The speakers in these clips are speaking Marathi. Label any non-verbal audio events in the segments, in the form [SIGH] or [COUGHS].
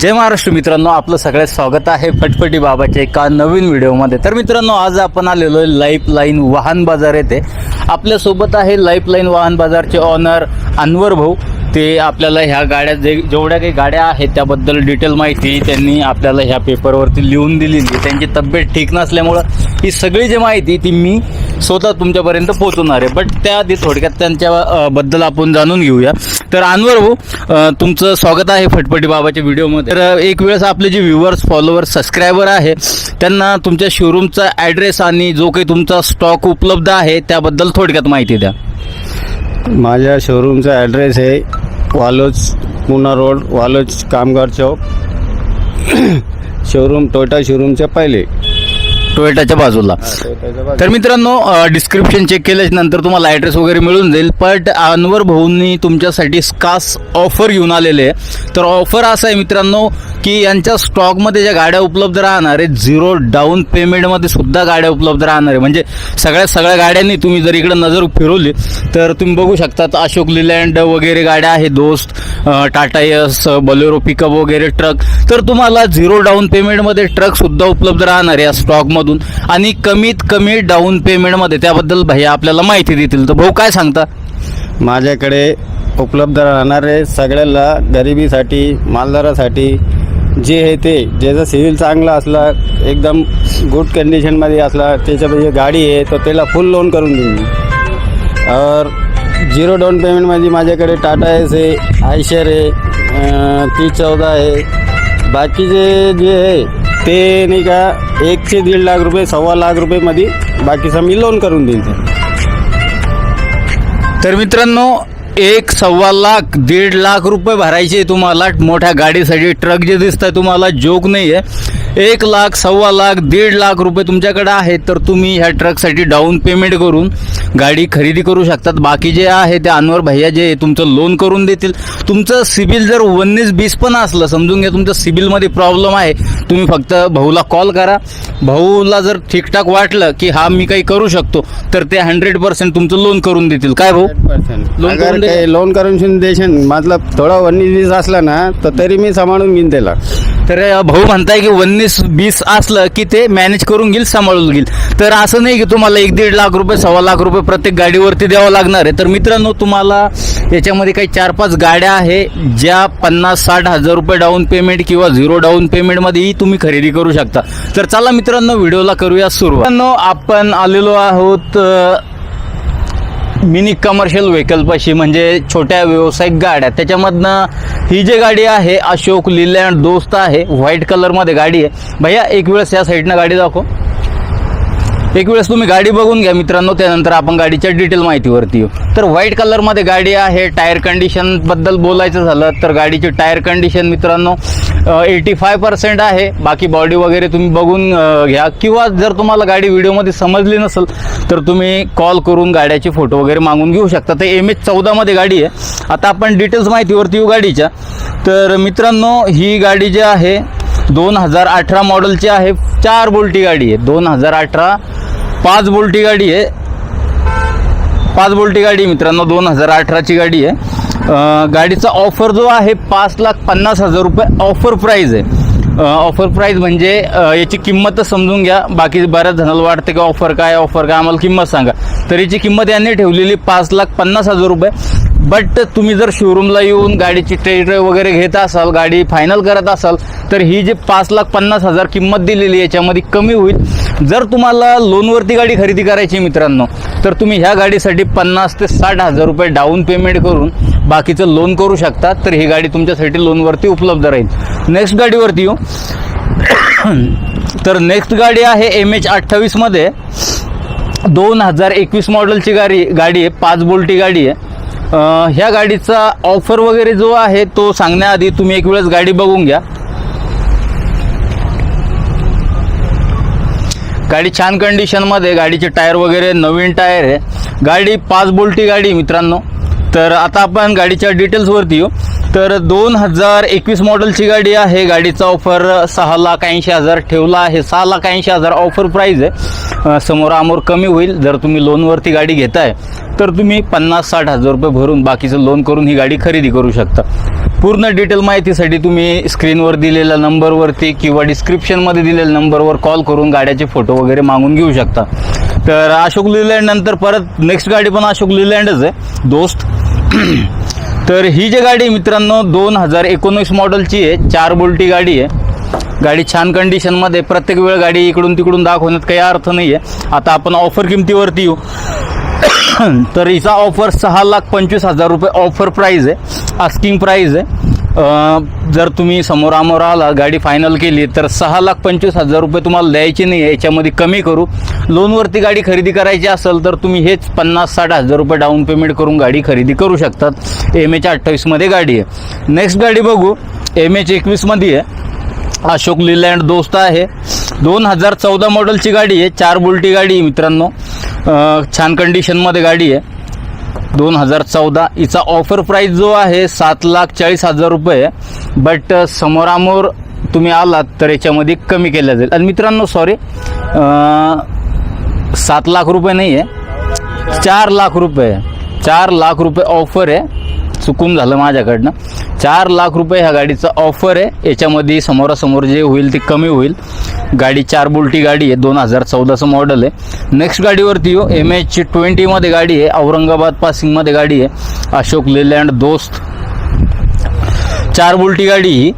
जय महाराष्ट्र मित्रांनो आपलं सगळ्यात स्वागत आहे फटफटी बाबाच्या एका नवीन व्हिडिओमध्ये. तर मित्रांनो आज आपण आलेलो आहे लाईफ लाईन वाहन बाजार येथे. आपल्यासोबत आहे लाईफ लाईन वाहन बाजारचे ऑनर अनवर भाऊ. ते आपल्याला ह्या गाड्या जे जेवढ्या काही गाड्या आहेत त्याबद्दल डिटेल माहिती त्यांनी आपल्याला ह्या पेपरवरती लिहून दिलेली त्यांची तब्येत ठीक नसल्यामुळं ही सगळी जी माहिती ती मी स्वतः तुमच्यापर्यंत पोहोचवणार आहे. बट त्याआधी थोडक्यात त्यांच्या बद्दल आपण जाणून घेऊया. तर अनवर भाऊ तुमचं स्वागत आहे फटफटी बाबाच्या व्हिडिओमध्ये. तर एक वेळेस आपले जे व्ह्युअर्स फॉलोअर्स सबस्क्रायबर आहे त्यांना तुमच्या शोरूमचा ॲड्रेस आणि जो काही तुमचा स्टॉक उपलब्ध आहे त्याबद्दल थोडक्यात माहिती द्या. माझ्या शोरूमचा ॲड्रेस आहे वालोज पुना रोड वालोज कामगार चौक. शोरूम टोटा शोरूमच्या पहिले. टोयोटाच्या बाजूला. तर मित्रांनो डिस्क्रिप्शन चेक केल्याच्यानंतर तुम्हाला ॲड्रेस वगैरे मिळून जाईल बट अनवर भाऊंनी तुमच्यासाठी खास ऑफर घेऊन आलेले आहे. तर ऑफर असं आहे मित्रांनो की यांच्या स्टॉकमध्ये ज्या गाड्या उपलब्ध राहणार आहेत झिरो डाऊन पेमेंटमध्ये सुद्धा गाड्या उपलब्ध राहणार आहे म्हणजे सगळ्या सगळ्या गाड्यांनी तुम्ही जर इकडे नजर फिरवली तर तुम्ही बघू शकतात अशोक लिलँड वगैरे गाड्या आहेत दोस्त टाटा यस बलेरो पिकअप वगैरे ट्रक. तर तुम्हाला झिरो डाऊन पेमेंटमध्ये ट्रक सुद्धा उपलब्ध राहणार आहे या मधून आणि कमीत कमी डाऊन पेमेंटमध्ये त्याबद्दल भैया आपल्याला माहिती देतील. तर भाऊ काय सांगता? माझ्याकडे उपलब्ध राहणारे सगळ्याला गरिबीसाठी मालदारासाठी जे आहे ते ज्याचा सिव्हिल चांगला असला एकदम गुड कंडिशनमध्ये असला त्याच्यापाशी गाडी आहे तर त्याला फुल लोन करून देईन मी. और झिरो डाऊन पेमेंटमध्ये माझ्याकडे टाटा एस आहे आयशर आहे ती चौदा आहे. बाकीचे जे आहे ते नाही का एक ते दीड लाख रुपये सव्वा लाख रुपयेमध्ये बाकीचं मी लोन करून देईन सर. तर मित्रांनो एक सव्वा लाख दीड लाख रुपये भरायचे तुम्हाला. मोठ्या गाडीसाठी ट्रक जे दिसत आहे तुम्हाला जोक नाही आहे एक लाख सव्वा लाख दीड लाख रुपये तुमच्याकडे आहेत. तर तुम्ही ह्या ट्रकसाठी डाऊन पेमेंट करून गाडी खरेदी करू शकतात. बाकी जे आहे ते अनवर भैया जे तुमचं लोन करून देतील. तुमचं सिबिल जर उन्नीस बीस पण असलं समजून घ्या तुमचं सिबिलमध्ये प्रॉब्लेम आहे. तुम्ही फक्त भाऊला कॉल करा. भाऊला जर ठीकठाक वाटलं की हा मी काही करू शकतो तर ते हंड्रेड पर्सेंट तुमचं लोन करून देतील. काय भाऊ? लोन करून लोन करून शिन देशन मतलब थोडा उन्नीस वीस असला ना तर तरी मी सांभाळून घेईन त्याला. तर भाऊ म्हणताय की उन्नीस बीस असलं की ते मॅनेज करून घेईल सांभाळून घेईल. तर असं नाही की तुम्हाला एक दीड लाख रुपये सव्वा लाख रुपये प्रत्येक गाडीवरती द्यावं लागणार आहे. तर मित्रांनो तुम्हाला याच्यामध्ये काही चार पाच गाड्या आहे ज्या पन्नास साठ हजार रुपये डाऊन पेमेंट किंवा झिरो डाऊन पेमेंटमध्येही तुम्ही खरेदी करू शकता. तर चला मित्रांनो व्हिडिओला करूया सुरू आपण आलेलो आहोत मिनी कमर्शियल व्हेकलपाशी म्हणजे छोट्या व्यावसायिक गाड्या. त्याच्यामधनं ही जी गाडी आहे अशोक लिलँड दोस्त आहे व्हाईट कलरमध्ये गाडी आहे. भैया एक वेळेस या साईडनं गाडी दाखव. एक वेळेस तुम्ही गाडी बघून घ्या मित्रांनो त्यानंतर आपण गाडीच्या डिटेल माहितीवरती येऊ. तर व्हाईट कलरमध्ये गाडी आहे टायर कंडिशनबद्दल बोलायचं झालं तर गाडीची टायर कंडिशन मित्रांनो एटी फाय पर्सेंट आहे. बाकी बॉडी वगैरे तुम्ही बघून घ्या. किंवा जर तुम्हाला गाडी व्हिडिओमध्ये समजली नसेल तर तुम्ही कॉल करून गाड्याचे फोटो वगैरे मागून घेऊ शकता. तर एम एच चौदामध्ये गाडी आहे. आता आपण डिटेल्स माहितीवरती येऊ गाडीच्या. तर मित्रांनो ही गाडी जी आहे दोन हजार अठरा मॉडेलची आहे. चार बोल्टी गाडी आहे. दोन हजार अठरा पाच बोल्टी गाडी आहे. पाच बोल्टी गाडी आहे मित्रांनो दोन हजार अठराची गाडी आहे. गाडीचा ऑफर जो आहे पाच लाख पन्नास हजार रुपये ऑफर प्राईज आहे. ऑफर प्राईज म्हणजे याची किंमतच समजून घ्या. बाकी बऱ्याच जणांना वाटते की ऑफर काय ऑफर काय आम्हाला किंमत सांगा. तर याची किंमत यांनी ठेवलेली पाच लाख पन्नास हजार रुपये. बट तुम्ही जर शोरूमला येऊन गाडीची टेस्ट ड्राईव्ह वगैरे घेत असाल गाडी फायनल करत असाल तर ही जी पाच लाख पन्नास हजार किंमत दिलेली याच्यामध्ये कमी होईल. जर तुम्हाला लोनवरती गाडी खरेदी करायची आहे मित्रांनो तर तुम्ही ह्या गाडीसाठी पन्नास ते साठ हजार रुपये डाऊन पेमेंट करून बाकीचं लोन करू शकता. तर ही गाडी तुमच्यासाठी लोनवरती उपलब्ध राहील. नेक्स्ट गाडीवरती येऊ. [COUGHS] तर नेक्स्ट गाडी आहे एम एच अठ्ठावीसमध्ये दोन हजार एकवीस मॉडेलची गाडी गाडी आहे. पाच बोल्टी गाडी आहे. ह्या गाडीचा ऑफर वगैरे जो आहे तो सांगण्याआधी तुम्ही एक वेळेस गाडी बघून घ्या. गाडी छान कंडिशनमध्ये गाडीचे टायर वगैरे नवीन टायर आहे. गाडी पाच बोल्टी गाडी मित्रांनो. तर आता आपण गाडीच्या डिटेल्सवरती येऊ. तर दोन हजार एकवीस मॉडेलची गाडी आहे. गाडीचा ऑफर सहा लाख ऐंशी हजार ठेवला आहे. सहा लाख ऐंशी हजार ऑफर प्राईज आहे. समोर आमोर कमी होईल जर तुम्ही लोनवरती गाडी घेताय. तर तुम्ही पन्नास साठ हजार रुपये भरून बाकीचं लोन करून ही गाडी खरेदी करू शकता. पूर्ण डिटेल माहितीसाठी तुम्ही स्क्रीनवर दिलेल्या नंबरवरती किंवा डिस्क्रिप्शनमध्ये दिलेल्या नंबरवर कॉल करून गाड्याचे फोटो वगैरे मागून घेऊ शकता. तर अशोक लिलँड नंतर परत नेक्स्ट गाडी पण अशोक लिलँडच आहे. दोस्त. तर ही जी गाडी आहे मित्रांनो दोन हजार एकोणीस मॉडेलची आहे. चार बोल्टी गाडी आहे. गाडी छान कंडिशनमध्ये प्रत्येक वेळ गाडी इकडून तिकडून दाखवण्यात काही अर्थ नाही आहे आता आपण ऑफर किमतीवरती येऊ. [COUGHS] तर हिचा ऑफर सहा लाख पंचवीस हजार रुपये ऑफर प्राईज आहे. आस्किंग प्राईज आहे. जर तुम्ही समोरामोर आला गाडी फायनल केली तर सहा लाख पंचवीस हजार रुपये तुम्हाला द्यायचे नाही आहे याच्यामध्ये कमी करू. लोनवरती गाडी खरेदी करायची असेल तर तुम्ही हेच पन्नास साठ हजार रुपये डाऊन पेमेंट करून गाडी खरेदी करू शकतात. एम एच अठ्ठावीसमध्ये गाडी आहे. नेक्स्ट गाडी बघू. एम एच एकवीसमध्ये आहे. अशोक लिलँड दोस्त आहे. दोन हजार चौदा मॉडेलची गाडी आहे. चार बुलटी गाडी आहे मित्रांनो. छान कंडिशनमध्ये गाडी आहे. दोन हजार चौदा हिचा ऑफर प्राईस जो आहे सात लाख चाळीस हजार रुपये. बट समोरामोर तुम्ही आलात तर याच्यामध्ये कमी केल्या जाईल. आणि मित्रांनो सॉरी सात लाख रुपये नाही आहे चार लाख रुपये चार लाख रुपये ऑफर आहे. चुकून झालं माझ्याकडनं. चार लाख रुपये ह्या गाडीचा ऑफर आहे. याच्यामध्ये समोरासमोर जे होईल ते कमी होईल. गाडी चार बुलटी गाडी आहे दोन हजार चौदाचं मॉडल आहे. नेक्स्ट गाडीवरती येऊ एम एच ट्वेंटीमध्ये गाडी आहे औरंगाबाद पासिंगमध्ये गाडी आहे. अशोक लेलँड दोस्त. चार बुलटी गाडी ही.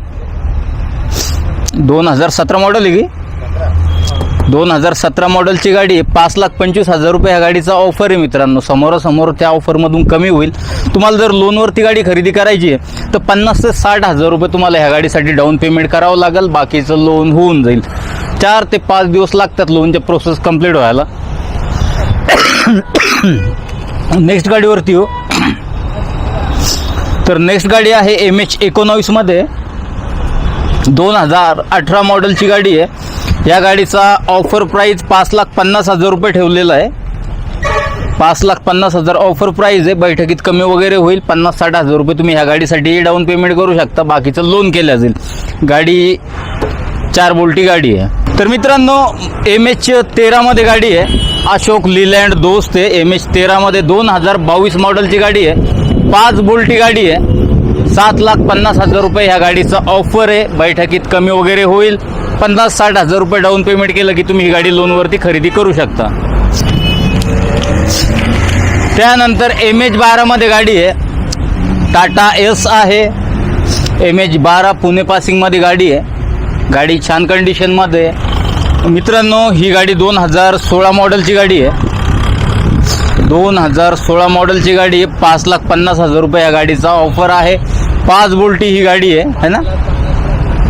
दोन हजार सतरा मॉडेल आहे की? दोन हजार सतरा मॉडेलची गाडी आहे. पाच लाख पंचवीस हजार रुपये ह्या गाडीचा ऑफर आहे मित्रांनो. समोरासमोर त्या ऑफरमधून कमी होईल. तुम्हाला जर लोनवरती गाडी खरेदी करायची आहे तर पन्नास ते साठ हजार रुपये तुम्हाला ह्या गाडीसाठी डाऊन पेमेंट करावं लागेल. बाकीचं लोन होऊन जाईल. चार ते पाच दिवस लागतात लोनच्या प्रोसेस कंप्लीट व्हायला. नेक्स्ट गाडीवरती हो. तर नेक्स्ट गाडी आहे एम एच एकोणावीसमध्ये दोन हजार अठरा मॉडेलची गाडी आहे. या गाडीचा ऑफर प्राईज पाच लाख पन्नास हजार रुपये ठेवलेला आहे. पाच लाख पन्नास हजार ऑफर प्राईज आहे. बैठकीत कमी वगैरे होईल. पन्नास साठ हजार रुपये तुम्ही ह्या गाडीसाठी डाऊन पेमेंट करू शकता. बाकीचं लोन केलं जाईल. गाडी चार बोल्टी गाडी आहे. तर मित्रांनो एम एच तेरामध्ये गाडी आहे. अशोक लिलँड दोस्त आहे. एम एच तेरामध्ये दोन हजार बावीस मॉडेलची गाडी आहे. पाच बोल्टी गाडी आहे. सात लाख पन्नास हजार रुपये ह्या गाडीचा ऑफर आहे. बैठकीत कमी वगैरे होईल. पन्नास साठ हजार रुपये डाऊन पेमेंट केलं की तुम्ही ही गाडी लोनवरती खरेदी करू शकता. त्यानंतर एम एच बारामध्ये गाडी आहे. टाटा एस आहे. एम एच बारा पुणे पासिंगमध्ये गाडी आहे. गाडी छान कंडिशनमध्ये आहे. मित्रांनो ही गाडी दोन हजार सोळा मॉडेलची गाडी आहे. दोन हजार सोळा मॉडेलची गाडी आहे. पाच लाख पन्नास हजार रुपये या गाडीचा ऑफर आहे. पाच बोल्टी ही गाडी आहे है ना?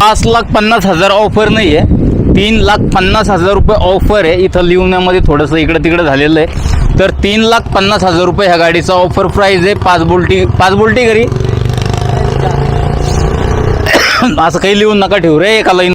पाच लाख पन्नास हजार ऑफर नाही आहे तीन लाख पन्नास हजार रुपये ऑफर आहे. इथं लिहण्यामध्ये थोडंसं इकडं तिकडं झालेलं आहे. तर तीन लाख पन्नास हजार रुपये ह्या गाडीचा ऑफर प्राईज आहे. पाच बोल्टी पाच बोल्टी घरी. [COUGHS] असं काही लिहून नका ठेवू रे एका लाईन